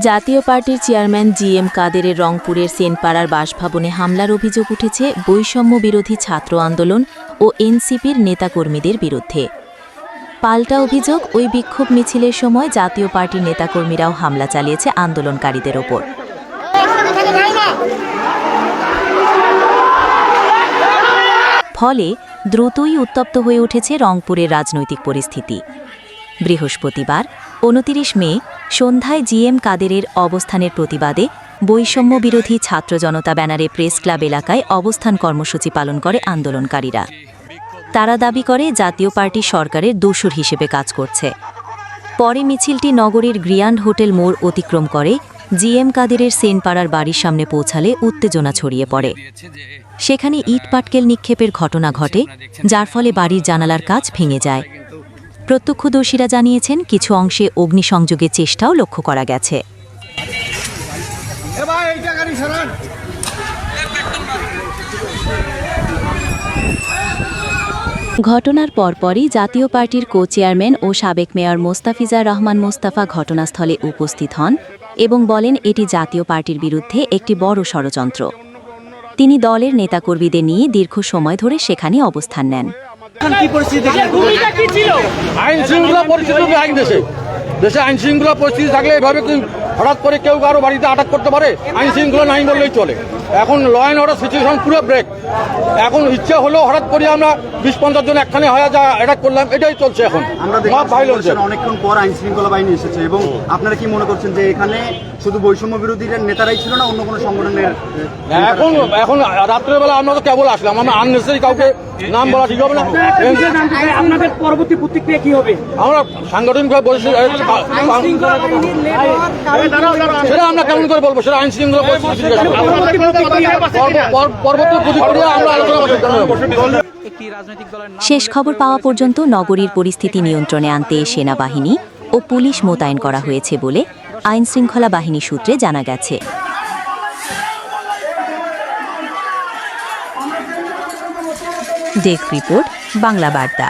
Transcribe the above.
জাতীয় পার্টির chairman G M কাদেরের রংপুরের সেনপাড়ার বাসভবনে হামলার অভিযোগ উঠেছে বৈষম্য বিরোধী ছাত্র আন্দোলন ও এনসিপির নেতাকর্মীদের বিরুদ্ধে। পাল্টা অভিযোগ, ওই বিক্ষোভ মিছিলের সময় জাতীয় পার্টির নেতাকর্মীরাও হামলা চালিয়েছে আন্দোলনকারীদের ওপর। ফলে দ্রুতই উত্তপ্ত হয়ে উঠেছে রংপুরের রাজনৈতিক পরিস্থিতি। বৃহস্পতিবার, উনতিরিশ মে সন্ধ্যায় জিএম কাদেরের অবস্থানের প্রতিবাদে বৈষম্য বিরোধী ছাত্র জনতা ব্যানারে প্রেস ক্লাব এলাকায় অবস্থান কর্মসূচি পালন করে আন্দোলনকারীরা। তারা দাবি করে জাতীয় পার্টি সরকারের দোসর হিসেবে কাজ করছে। পরে মিছিলটি নগরীর গ্রিয়ান্ড হোটেল মোড় অতিক্রম করে, জিএম কাদেরের সেনপাড়ার বাড়ির সামনে পৌঁছালে উত্তেজনা ছড়িয়ে পড়ে। সেখানে ইট পাটকেল নিক্ষেপের ঘটনা ঘটে, যার ফলে বাড়ির জানালার কাজ ভেঙে যায়। প্রত্যক্ষদর্শীরা জানিয়েছেন কিছু অংশে অগ্নিসংযোগের চেষ্টাও লক্ষ্য করা গেছে। ঘটনার পরপরই জাতীয় পার্টির কো চেয়ারম্যান ও সাবেক মেয়র মোস্তাফিজার রহমান মোস্তাফা ঘটনাস্থলে উপস্থিত হন এবং বলেন এটি জাতীয় পার্টির বিরুদ্ধে একটি বড় ষড়যন্ত্র। তিনি দলের নেতাকর্মীদের নিয়ে দীর্ঘ সময় ধরে সেখানে অবস্থান নেন। কি পরিস্থিতি দেখলেন আইন শৃঙ্খলা পরিস্থিতি আইন দেশে। দেশে আইন শৃঙ্খলা পরিস্থিতি থাকলে এভাবে কি হঠাৎ করে কেউ কারও বাড়িতে আটক করতে পারে আইন শৃঙ্খলা নাই বললেই চলে। এখন ল অ্যান্ড অর্ডার সিচুয়েশন পুরো ব্রেক এখন ইচ্ছে হলো হঠাৎ করে আমরা বিশ পঞ্চাশ জন একখানে হয়ে যা অ্যাটাক করলাম এটাই চলছে এখন। আমরা দেখলাম অনেকক্ষণ পর আইন শৃঙ্খলা বাহিনী এসেছে এবং আপনারা কি মনে করছেন যে এখানে শুধু বৈষম্য বিরোধীদের নেতারাই ছিল না অন্য কোনো সংগঠনের এখন এখন রাত্রেবেলা আমরা তো কেবল আসলাম আমরা আননেসারি কাউকে নাম বলা ঠিক হবে না। আপনাদের পরবর্তী প্রতিক্রিয়া কি হবে? আমরা সাংগঠনিকভাবে বলছি সেটা আমরা কেমন করে বলব? সেটা আইন শৃঙ্খলা শেষ খবর পাওয়া পর্যন্ত নগরীর পরিস্থিতি নিয়ন্ত্রণে আনতে সেনাবাহিনী ও পুলিশ মোতায়েন করা হয়েছে বলে আইন শৃঙ্খলা বাহিনী সূত্রে জানা গেছে। ডেস্ক রিপোর্ট বাংলা বার্তা।